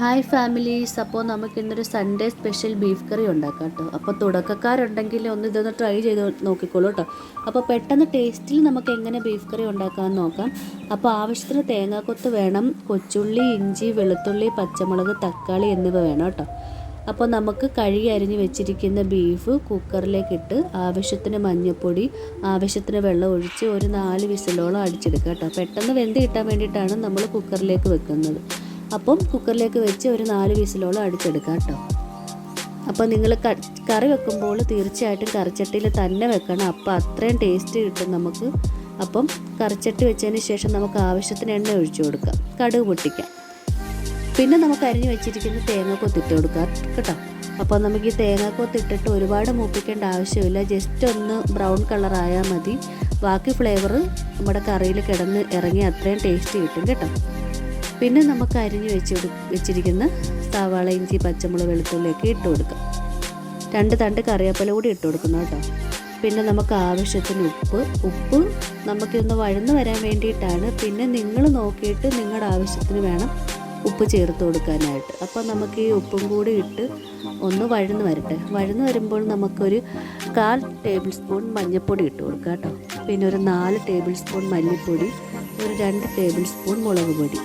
Hi families. അപ്പോൾ നമുക്ക് ഇന്നൊരു സൺഡേ സ്പെഷ്യൽ ബീഫ് കറി ഉണ്ടാക്കാം കേട്ടോ അപ്പോൾ തുടക്കക്കാരുണ്ടെങ്കിൽ ഒന്ന് ഇതൊന്ന് ട്രൈ ചെയ്ത് നോക്കിക്കോളൂ കേട്ടോ അപ്പോൾ പെട്ടെന്ന് ടേസ്റ്റിൽ നമുക്ക് എങ്ങനെ ബീഫ് കറി ഉണ്ടാക്കാമെന്ന് നോക്കാം. അപ്പോൾ ആവശ്യത്തിന് തേങ്ങാക്കൊത്ത് വേണം കൊച്ചുള്ളി ഇഞ്ചി വെളുത്തുള്ളി പച്ചമുളക് തക്കാളി എന്നിവ വേണം കേട്ടോ അപ്പോൾ നമുക്ക് കഴുകി അരിഞ്ഞ് വെച്ചിരിക്കുന്ന ബീഫ് കുക്കറിലേക്ക് ഇട്ട് ആവശ്യത്തിന് മഞ്ഞൾപ്പൊടി ആവശ്യത്തിന് വെള്ളം ഒഴിച്ച് ഒരു നാല് വിസലോളം അടിച്ചെടുക്കുക കേട്ടോ പെട്ടെന്ന് വെന്ത് കിട്ടാൻ വേണ്ടിയിട്ടാണ് നമ്മൾ കുക്കറിലേക്ക് വെക്കുന്നത്. അപ്പം കുക്കറിലേക്ക് വെച്ച് ഒരു നാല് വിസിലോളം അടിച്ചെടുക്കാം കേട്ടോ. അപ്പോൾ നിങ്ങൾ കറി വെക്കുമ്പോൾ തീർച്ചയായിട്ടും കറിച്ചട്ടിയിൽ തന്നെ വെക്കണം. അപ്പോൾ അത്രയും ടേസ്റ്റ് കിട്ടും നമുക്ക്. അപ്പം കറിച്ചട്ടി വെച്ചതിന് ശേഷം നമുക്ക് ആവശ്യത്തിന് എണ്ണ ഒഴിച്ചു കൊടുക്കാം. കടുക് പൊട്ടിക്കാം. പിന്നെ നമുക്ക് അരിഞ്ഞു വെച്ചിരിക്കുന്ന തേങ്ങക്കൊത്തിട്ട് കൊടുക്കാം കേട്ടോ. അപ്പോൾ നമുക്ക് ഈ തേങ്ങാക്കൊത്തിട്ടിട്ട് ഒരുപാട് മൂപ്പിക്കേണ്ട ആവശ്യമില്ല. ജസ്റ്റ് ഒന്ന് ബ്രൗൺ കളർ ആയാൽ മതി. ബാക്കി ഫ്ലേവർ നമ്മുടെ കറിയിൽ കിടന്ന് ഇറങ്ങി അത്രയും ടേസ്റ്റ് കിട്ടും കേട്ടോ. പിന്നെ നമുക്ക് അരിഞ്ഞു വെച്ച് വെച്ചിരിക്കുന്ന സവാള ഇഞ്ചി പച്ചമുളക് വെളുത്തുള്ളിയൊക്കെ ഇട്ട് കൊടുക്കാം. രണ്ട് തണ്ട് കറിവേപ്പില കൂടി ഇട്ട് കൊടുക്കണം കേട്ടോ. പിന്നെ നമുക്ക് ആവശ്യത്തിന് ഉപ്പ്. ഉപ്പ് നമുക്കൊന്ന് വഴന്ന് വരാൻ വേണ്ടിയിട്ടാണ്. പിന്നെ നിങ്ങൾ നോക്കിയിട്ട് നിങ്ങളുടെ ആവശ്യത്തിന് വേണം ഉപ്പ് ചേർത്ത് കൊടുക്കാനായിട്ട്. അപ്പോൾ നമുക്ക് ഈ ഉപ്പും കൂടി ഇട്ട് ഒന്ന് വഴന്ന് വരട്ടെ. വഴന്ന് വരുമ്പോൾ നമുക്കൊരു കാൽ ടേബിൾ സ്പൂൺ മഞ്ഞൾപ്പൊടി ഇട്ട് കൊടുക്കാം കേട്ടോ. പിന്നെ ഒരു നാല് ടേബിൾ സ്പൂൺ മല്ലിപ്പൊടി ഒരു രണ്ട് ടേബിൾ സ്പൂൺ മുളക് പൊടി.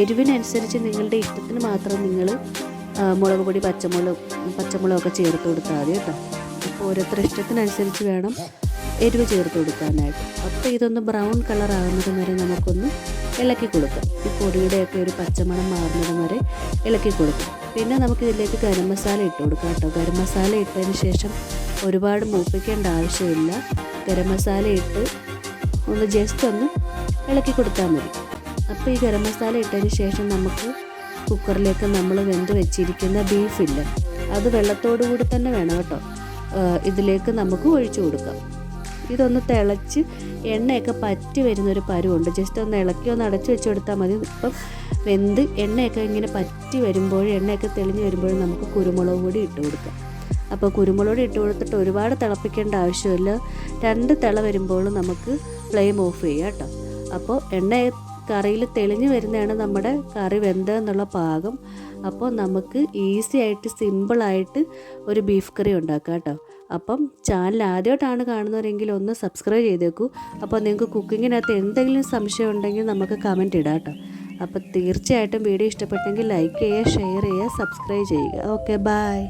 എരിവിനനുസരിച്ച് നിങ്ങളുടെ ഇഷ്ടത്തിന് മാത്രം നിങ്ങൾ മുളക് പൊടി പച്ചമുളക് പച്ചമുളകൊക്കെ ചേർത്ത് കൊടുത്താൽ മതി കേട്ടോ. അപ്പോൾ ഓരോരുത്തരുടെ ഇഷ്ടത്തിനനുസരിച്ച് വേണം എരിവ് ചേർത്ത് കൊടുക്കാനായിട്ട്. അപ്പോൾ ഇതൊന്ന് ബ്രൗൺ കളർ ആകുന്നത് വരെ നമുക്കൊന്ന് ഇളക്കി കൊടുക്കാം. ഈ പൊടിയുടെയൊക്കെ ഒരു പച്ചമണം മാറുന്നത് വരെ ഇളക്കി കൊടുക്കാം. പിന്നെ നമുക്ക് ഇതിലേക്ക് ഗരം മസാല ഇട്ട് കൊടുക്കാം കേട്ടോ. ഗരം മസാല ഇട്ടതിന് ശേഷം ഒരുപാട് മൂപ്പിക്കേണ്ട ആവശ്യമില്ല. ഗരം മസാല ഇട്ട് ഒന്ന് ജസ്റ്റ് ഒന്ന് ഇളക്കി കൊടുത്താൽ മതി. അപ്പോൾ ഈ ഗരം മസാല ഇട്ടതിന് ശേഷം നമുക്ക് കുക്കറിലേക്ക് നമ്മൾ വെന്ത് വെച്ചിരിക്കുന്ന ബീഫില്ല അത് വെള്ളത്തോടു കൂടി തന്നെ വേണം കേട്ടോ. ഇതിലേക്ക് നമുക്ക് ഒഴിച്ചു കൊടുക്കാം. ഇതൊന്ന് തിളച്ച് എണ്ണയൊക്കെ പറ്റി വരുന്നൊരു പരുവുണ്ട്. ജസ്റ്റ് ഒന്ന് ഇളക്കി ഒന്ന് അടച്ചു വെച്ച് കൊടുത്താൽ മതി. ഇപ്പം വെന്ത് എണ്ണയൊക്കെ ഇങ്ങനെ പറ്റി വരുമ്പോൾ എണ്ണയൊക്കെ തെളിഞ്ഞ് വരുമ്പോൾ നമുക്ക് കുരുമുളക് കൂടി ഇട്ട് കൊടുക്കാം. അപ്പോൾ കുരുമുളക് ഇട്ട് കൊടുത്തിട്ട് ഒരുപാട് തിളപ്പിക്കേണ്ട ആവശ്യമില്ല. രണ്ട് തിള വരുമ്പോൾ നമുക്ക് ഫ്ലെയിം ഓഫ് ചെയ്യാം കേട്ടോ. അപ്പോൾ എണ്ണ കറിയിൽ തെളിഞ്ഞു വരുന്നതാണ് നമ്മുടെ കറി വെന്തതെന്നുള്ള പാകം. അപ്പോൾ നമുക്ക് ഈസി ആയിട്ട് സിമ്പിളായിട്ട് ഒരു ബീഫ് കറി ഉണ്ടാക്കാം കേട്ടോ. അപ്പം ചാനൽ ആദ്യമായിട്ടാണ് കാണുന്നവരെങ്കിൽ ഒന്ന് സബ്സ്ക്രൈബ് ചെയ്തേക്കൂ. അപ്പോൾ നിങ്ങൾക്ക് കുക്കിങ്ങിനകത്ത് എന്തെങ്കിലും സംശയം ഉണ്ടെങ്കിൽ നമുക്ക് കമന്റ് ഇടാം കേട്ടോ. അപ്പോൾ തീർച്ചയായിട്ടും വീഡിയോ ഇഷ്ടപ്പെട്ടെങ്കിൽ ലൈക്ക് ചെയ്യുക ഷെയർ ചെയ്യുക സബ്സ്ക്രൈബ് ചെയ്യുക. Okay bye